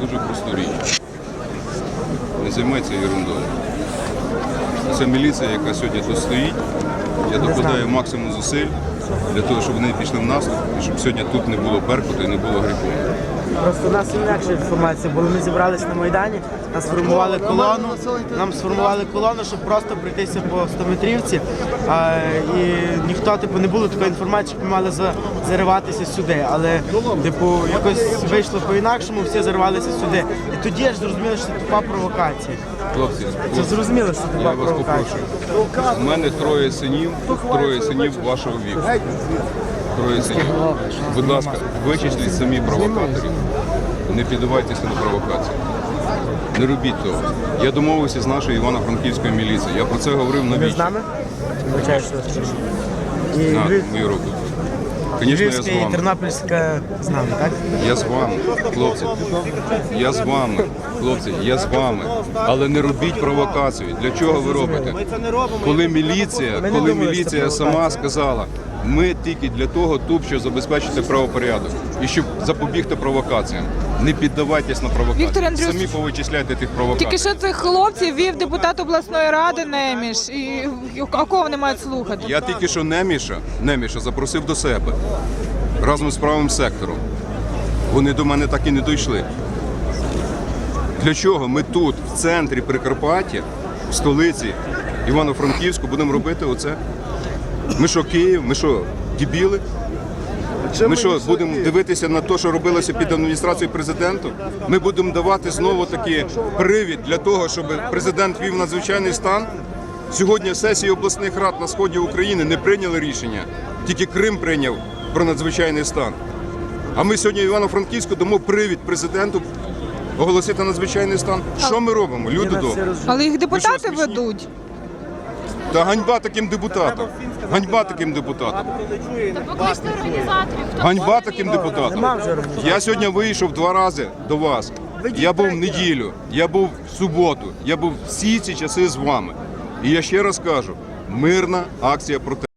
Дуже просту річ. Не займайтеся ерундою. Це міліція, яка сьогодні тут стоїть. Я докладаю максимум зусиль для того, щоб вони пішли в наступ і щоб сьогодні тут не було беркуту і не було гріху. Просто у нас інакша інформація, бо ми зібралися на Майдані, нас сформували колону, нам сформували колону, щоб просто пройтися по 100-метрівці. А, і ніхто, типу, не було такої інформації, щоб ми мали зариватися сюди. Але, типу, якось вийшло по-інакшому, всі заривалися сюди. І тоді я ж зрозуміло, що це тупа провокація. Хлопці, Це зрозуміло, що я тупа вас провокація. попрошу. У мене троє синів, троє синів вашого віку. Троє. Будь ласка, вичисліть самі провокаторів. Не піддавайтеся на провокації. Не робіть того. Я домовився з нашою Івано-Франківською міліцією. Я про це говорив на Ви з вічі. нами? Вибачаю, що вас. І На Львів- мою руку. Звісно, я з Львівська і вами. Тернопільська з нами, так? Я з вами, хлопці. Я з вами, хлопці, я з вами. Але не робіть провокацію. Для чого ви робите? це не робимо. Коли міліція, коли думали, що міліція це сама сказала, ми тільки для того тут, щоб забезпечити правопорядок і щоб запобігти провокаціям. Не піддавайтесь на провокації. Віктор Андрійович, Самі повичисляйте тих провокацій. Тільки що цих хлопців вів депутат обласної ради Неміш. І а кого вони мають слухати? Я тільки що Неміша, Неміша запросив до себе разом з правим сектором. Вони до мене так і не дійшли. Для чого ми тут, в центрі Прикарпаття, в столиці Івано-Франківську, будемо робити оце? Ми що, Київ? Ми що, дебіли? Ми що, будемо дивитися на те, що робилося під адміністрацією президента? Ми будемо давати знову таки привід для того, щоб президент вів надзвичайний стан. Сьогодні сесії обласних рад на сході України не прийняли рішення, тільки Крим прийняв про надзвичайний стан. А ми сьогодні в Івано-Франківську дамо привід президенту оголосити надзвичайний стан. Що ми робимо? Люди добрі. Але їх депутати ведуть. Та ганьба таким депутатам. Ганьба таким депутатам. Покличте організаторів. Хто Ганьба таким депутатам. Я сьогодні вийшов два рази до вас. Я був в неділю, я був в суботу, я був всі ці часи з вами. І я ще раз кажу: мирна акція проти.